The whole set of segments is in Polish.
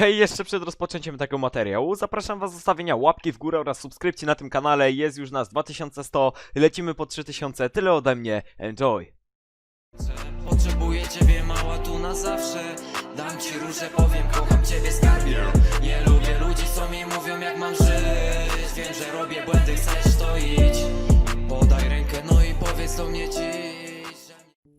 Hej, jeszcze przed rozpoczęciem tego materiału zapraszam was do zostawienia łapki w górę oraz subskrypcji na tym kanale. Jest już nas 2100, lecimy po 3000, tyle ode mnie. Enjoy! Potrzebuję ciebie mała tu na zawsze. Dam ci powiem kocham ciebie skarbie. Nie lubię ludzi co mi mówią jak mam żyć. Wiem, że robię błędy, chcesz to Podaj rękę no i powiedz do mnie dziś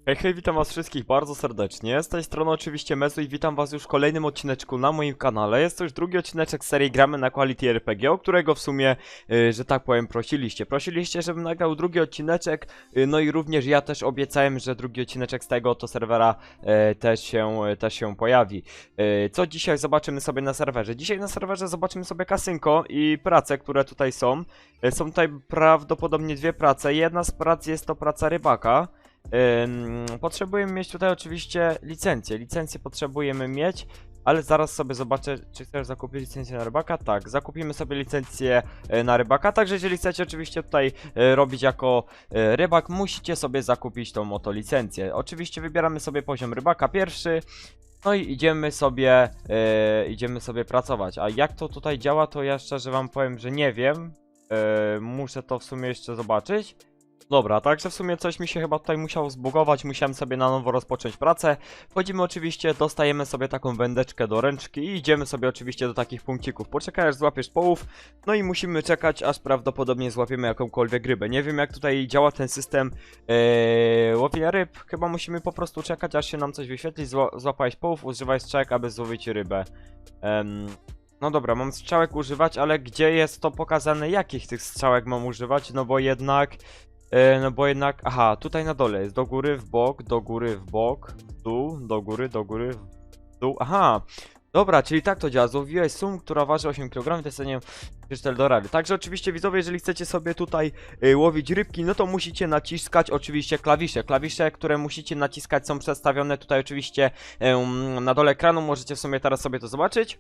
Hej, hej, witam was wszystkich bardzo serdecznie. Z tej strony oczywiście Mezu i witam was już w kolejnym odcineczku na moim kanale. Jest to już drugi odcineczek serii Gramy na Quality RPG, o którego w sumie, y, że tak powiem, prosiliście. Prosiliście, żebym nagrał drugi odcineczek, y, no i również ja też obiecałem, że drugi odcineczek z tego to serwera y, też, się, y, też się pojawi. Y, co dzisiaj zobaczymy sobie na serwerze? Dzisiaj na serwerze zobaczymy sobie kasynko i prace, które tutaj są. Y, Są tutaj prawdopodobnie dwie prace. Jedna z prac jest to praca rybaka. Potrzebujemy mieć tutaj oczywiście licencję. Licencję potrzebujemy mieć, ale zaraz sobie zobaczę, czy chcesz zakupić licencję na rybaka. Tak, zakupimy sobie licencję e, na rybaka. Także jeżeli chcecie oczywiście tutaj e, robić jako e, rybak, musicie sobie zakupić tą oto licencję. Oczywiście wybieramy sobie poziom rybaka pierwszy. No i idziemy sobie, e, idziemy sobie pracować. A jak to tutaj działa, to ja szczerze wam powiem, że nie wiem. E, muszę to w sumie jeszcze zobaczyć. Dobra, także w sumie coś mi się chyba tutaj musiało zbugować, musiałem sobie na nowo rozpocząć pracę. Wchodzimy oczywiście, dostajemy sobie taką wędeczkę do ręczki i idziemy sobie oczywiście do takich punkcików. Poczekaj aż złapiesz połów, no i musimy czekać aż prawdopodobnie złapiemy jakąkolwiek rybę. Nie wiem jak tutaj działa ten system ee, łowienia ryb, chyba musimy po prostu czekać aż się nam coś wyświetli, Zła złapałeś połów, używaj strzałek, aby złowić rybę. No dobra, mam strzałek używać, ale gdzie jest to pokazane, jakich tych strzałek mam używać? No bo jednak no bo jednak, aha, tutaj na dole jest do góry, w bok, do góry, w bok, w dół, do góry, do góry, w dół, aha. Dobra, czyli tak to działa. Złowiłeś sum, która waży 8 kg, to jest nie wiem, do rady. Także oczywiście widzowie, jeżeli chcecie sobie tutaj y, łowić rybki, no to musicie naciskać oczywiście klawisze. Klawisze, które musicie naciskać są przedstawione tutaj oczywiście em, na dole ekranu, możecie w sumie teraz sobie to zobaczyć.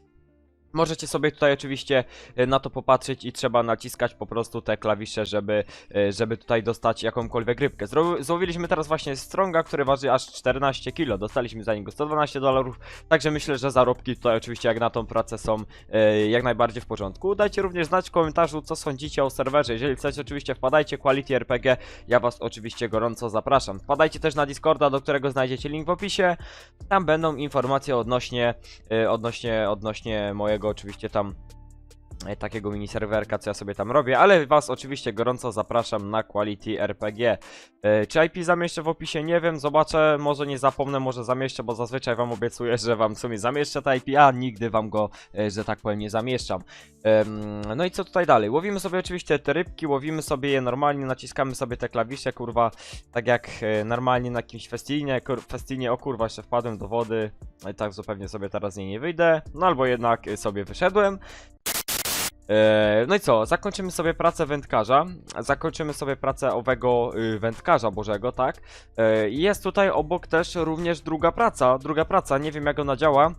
Możecie sobie tutaj oczywiście e, na to popatrzeć i trzeba naciskać po prostu te klawisze, żeby, e, żeby tutaj dostać jakąkolwiek rybkę. Złowiliśmy teraz właśnie stronga, który waży aż 14 kg. Dostaliśmy za niego 112 dolarów, także myślę, że zarobki tutaj oczywiście jak na tą pracę są e, jak najbardziej w porządku. Dajcie również znać w komentarzu, co sądzicie o serwerze. Jeżeli chcecie, oczywiście wpadajcie, Quality RPG, ja was oczywiście gorąco zapraszam. Wpadajcie też na Discorda, do którego znajdziecie link w opisie. Tam będą informacje odnośnie, odnośnie, odnośnie mojego oczywiście tam takiego mini serwerka, co ja sobie tam robię, ale was oczywiście gorąco zapraszam na Quality RPG. E, Czy IP zamieszczę w opisie? Nie wiem, zobaczę, może nie zapomnę, może zamieszczę, bo zazwyczaj wam obiecuję, że wam w sumie zamieszczę te IP, a nigdy wam go, e, że tak powiem, nie zamieszczam. No i co tutaj dalej? Łowimy sobie oczywiście te rybki, łowimy sobie je normalnie, naciskamy sobie te klawisze, kurwa, tak jak e, normalnie na jakimś festinie, festinie, o kurwa, jeszcze wpadłem do wody, no tak zupełnie sobie teraz z niej nie wyjdę, no albo jednak e, sobie wyszedłem. Eee, No i co, zakończymy sobie pracę wędkarza, zakończymy sobie pracę owego y, wędkarza bożego, tak? I Jest tutaj obok też również druga praca, druga praca, nie wiem jak ona działa.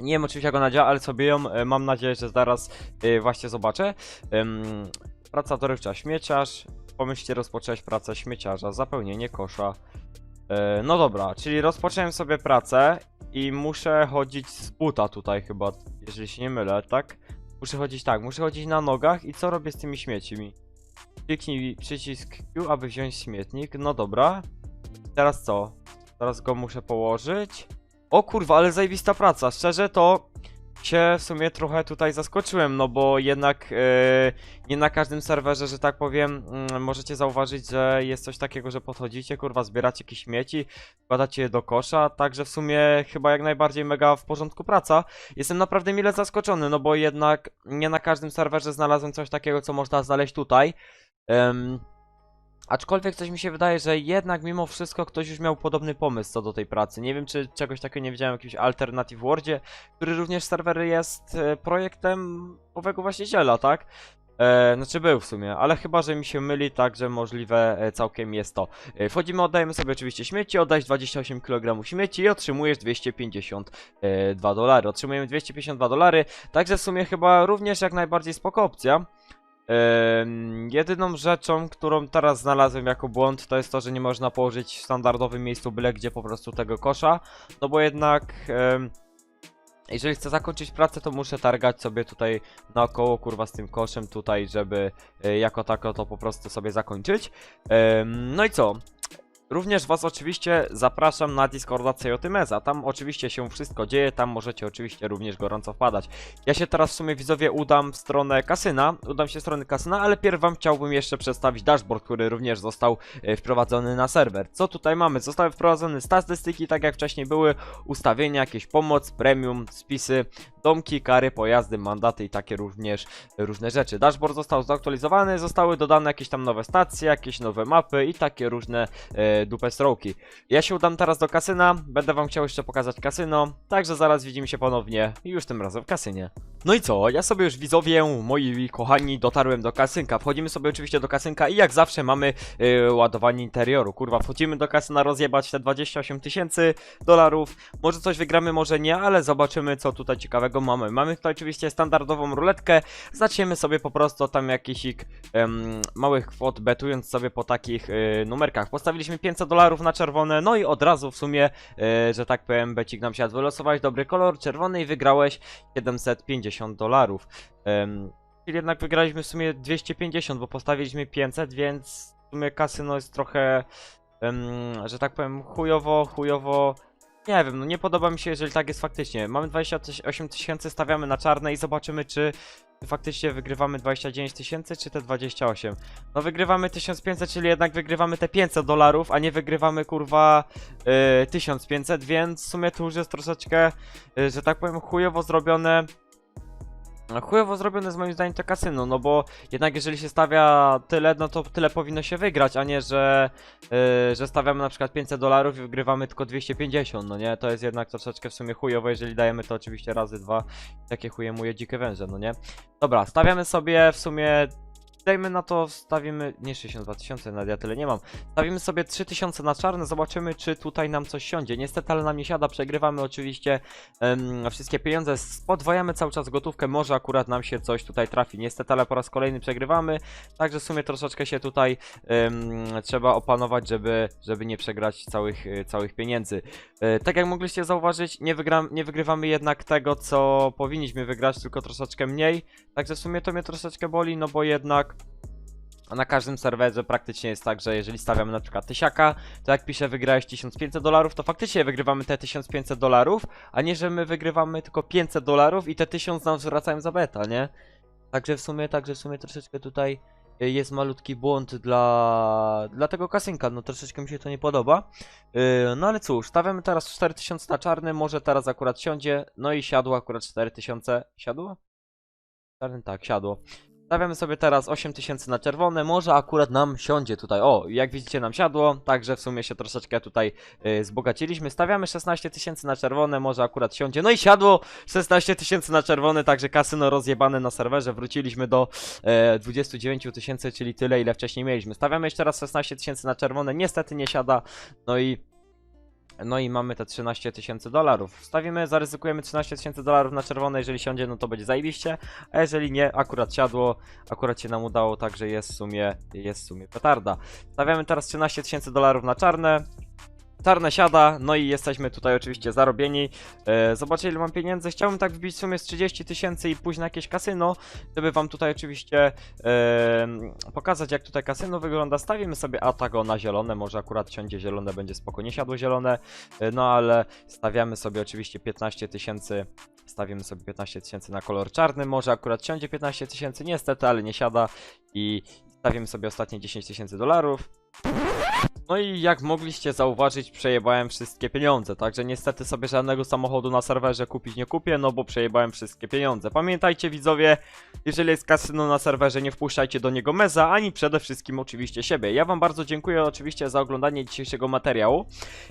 Nie wiem oczywiście jak ona działa, ale sobie ją e, mam nadzieję, że zaraz e, właśnie zobaczę. Praca dorywcza śmieciarz, pomyślcie rozpocząłeś pracę śmieciarza, zapełnienie kosza. E, No dobra, czyli rozpocząłem sobie pracę i muszę chodzić z buta tutaj chyba, jeżeli się nie mylę, tak? Muszę chodzić tak, muszę chodzić na nogach i co robię z tymi śmiecimi? Kliknij przycisk Q, aby wziąć śmietnik. No dobra. Teraz co? Teraz go muszę położyć. O kurwa, ale zajebista praca. Szczerze to się w sumie trochę tutaj zaskoczyłem, no bo jednak e, nie na każdym serwerze, że tak powiem, mm, możecie zauważyć, że jest coś takiego, że podchodzicie, kurwa, zbieracie jakieś śmieci, wkładacie je do kosza, także w sumie chyba jak najbardziej mega w porządku praca. Jestem naprawdę mile zaskoczony, no bo jednak nie na każdym serwerze znalazłem coś takiego, co można znaleźć tutaj. Em, aczkolwiek coś mi się wydaje, że jednak mimo wszystko ktoś już miał podobny pomysł co do tej pracy. Nie wiem, czy czegoś takiego nie widziałem w jakimś Alternative Worldzie, który również serwer jest e, projektem owego właściciela, tak? E, znaczy był w sumie, ale chyba, że mi się myli, także możliwe e, całkiem jest to. E, wchodzimy, oddajemy sobie oczywiście śmieci, oddać 28 kg śmieci i otrzymujesz 252 dolary. Otrzymujemy 252 dolary, także w sumie chyba również jak najbardziej spoko opcja. Jedyną rzeczą, którą teraz znalazłem jako błąd, to jest to, że nie można położyć w standardowym miejscu byle gdzie po prostu tego kosza, no bo jednak jeżeli chcę zakończyć pracę, to muszę targać sobie tutaj naokoło, kurwa, z tym koszem tutaj, żeby e, jako tako to po prostu sobie zakończyć. No i co? Również Was oczywiście zapraszam na Discorda Meza. Tam oczywiście się wszystko dzieje, tam możecie oczywiście również gorąco wpadać. Ja się teraz w sumie widzowie udam w stronę kasyna, udam się w stronę kasyna, ale pierw Wam chciałbym jeszcze przedstawić dashboard, który również został e, wprowadzony na serwer. Co tutaj mamy? Zostały wprowadzone statystyki, tak jak wcześniej były, ustawienia, jakieś pomoc, premium, spisy, domki, kary, pojazdy, mandaty i takie również różne rzeczy. Dashboard został zaktualizowany, zostały dodane jakieś tam nowe stacje, jakieś nowe mapy i takie różne e, dupe stroki. Ja się udam teraz do kasyna, będę wam chciał jeszcze pokazać kasyno, także zaraz widzimy się ponownie, już tym razem w kasynie. No i co, ja sobie już widzowie, moi kochani, dotarłem do kasynka. Wchodzimy sobie oczywiście do kasynka i jak zawsze mamy e, ładowanie interioru. Kurwa, wchodzimy do kasyna rozjebać te 28 tysięcy dolarów. Może coś wygramy, może nie, ale zobaczymy co tutaj ciekawego mamy. Mamy tutaj oczywiście standardową ruletkę. Zaczniemy sobie po prostu tam jakiś em, małych kwot betując sobie po takich e, numerkach. Postawiliśmy 500 dolarów na czerwone, no i od razu w sumie, e, że tak powiem, becik nam siadł. Wylosowałeś dobry kolor, czerwony i wygrałeś 750 dolarów. Em, Czyli jednak wygraliśmy w sumie 250, bo postawiliśmy 500, więc w sumie kasyno jest trochę, em, że tak powiem, chujowo, chujowo. Nie wiem, no nie podoba mi się, jeżeli tak jest faktycznie. Mamy 28 tysięcy, stawiamy na czarne i zobaczymy, czy faktycznie wygrywamy 29 tysięcy, czy te 28. No wygrywamy 1500, czyli jednak wygrywamy te 500 dolarów, a nie wygrywamy kurwa y, 1500, więc w sumie tu już jest troszeczkę, y, że tak powiem, chujowo zrobione. Chujowo zrobione z moim zdaniem to kasyno, no bo jednak jeżeli się stawia tyle, no to tyle powinno się wygrać, a nie, że, yy, że stawiamy na przykład 500 dolarów i wygrywamy tylko 250, no nie? To jest jednak troszeczkę w sumie chujowo, jeżeli dajemy to oczywiście razy dwa, takie chuje muje dzikie węże, no nie? Dobra, stawiamy sobie w sumie, dajmy na to, stawimy, nie 62 tysiące, nawet ja tyle nie mam, stawimy sobie 3000 na czarne, zobaczymy czy tutaj nam coś siądzie. Niestety, ale nam nie siada, przegrywamy oczywiście wszystkie pieniądze, podwajamy cały czas gotówkę, może akurat nam się coś tutaj trafi. Niestety, ale po raz kolejny przegrywamy, także w sumie troszeczkę się tutaj trzeba opanować, żeby, żeby nie przegrać całych, e, całych pieniędzy. E, tak jak mogliście zauważyć, nie, wygram, nie wygrywamy jednak tego, co powinniśmy wygrać, tylko troszeczkę mniej, także w sumie to mnie troszeczkę boli, no bo jednak a na każdym serwerze praktycznie jest tak, że jeżeli stawiamy na przykład tysiaka, to jak pisze wygrałeś 1500 dolarów, to faktycznie wygrywamy te 1500 dolarów, a nie, że my wygrywamy tylko 500 dolarów i te 1000 nam zwracają za beta, nie? Także w sumie, także w sumie troszeczkę tutaj y, jest malutki błąd dla, dla tego kasynka, no troszeczkę mi się to nie podoba. Yy, no ale cóż, stawiamy teraz 4000 na czarny, może teraz akurat siądzie, no i siadło akurat 4000, siadło? Czarny tak, siadło. Stawiamy sobie teraz 8000 na czerwone, może akurat nam siądzie tutaj. O, jak widzicie nam siadło, także w sumie się troszeczkę tutaj y, zbogaciliśmy. Stawiamy 16 tysięcy na czerwone, może akurat siądzie. No i siadło 16 tysięcy na czerwone, także kasyno rozjebane na serwerze. Wróciliśmy do e, 29 tysięcy, czyli tyle ile wcześniej mieliśmy. Stawiamy jeszcze raz 16 tysięcy na czerwone, niestety nie siada. No i no i mamy te 13 tysięcy dolarów. Wstawimy, zaryzykujemy 13 tysięcy dolarów na czerwone, jeżeli siądzie, no to będzie zajebiście, a jeżeli nie, akurat siadło, akurat się nam udało, także jest w sumie, jest w sumie petarda. Stawiamy teraz 13 tysięcy dolarów na czarne. Czarne siada, no i jesteśmy tutaj oczywiście zarobieni. E, zobaczcie ile mam pieniędzy. Chciałbym tak wbić w sumie z 30 tysięcy i pójść na jakieś kasyno, żeby wam tutaj oczywiście e, pokazać jak tutaj kasyno wygląda. Stawimy sobie Atago na zielone, może akurat siądzie zielone, będzie spoko, nie siadło zielone. E, no ale stawiamy sobie oczywiście 15 tysięcy, stawimy sobie 15 tysięcy na kolor czarny, może akurat siądzie 15 tysięcy, niestety, ale nie siada i stawimy sobie ostatnie 10 tysięcy dolarów. No i jak mogliście zauważyć, przejebałem wszystkie pieniądze, także niestety sobie żadnego samochodu na serwerze kupić nie kupię, no bo przejebałem wszystkie pieniądze. Pamiętajcie widzowie, jeżeli jest kasyno na serwerze, nie wpuszczajcie do niego meza, ani przede wszystkim oczywiście siebie. Ja wam bardzo dziękuję oczywiście za oglądanie dzisiejszego materiału.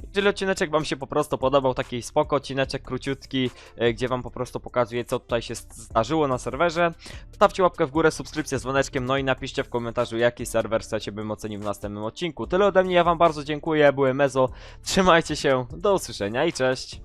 Jeżeli odcineczek wam się po prostu podobał, taki spoko odcineczek króciutki, e, gdzie wam po prostu pokazuję co tutaj się zdarzyło na serwerze, stawcie łapkę w górę, subskrypcję z dzwoneczkiem, no i napiszcie w komentarzu jaki serwer chcecie bym ocenił w następnym odcinku. Tyle ode mnie, ja wam bardzo dziękuję, byłem Mezo, trzymajcie się, do usłyszenia i cześć!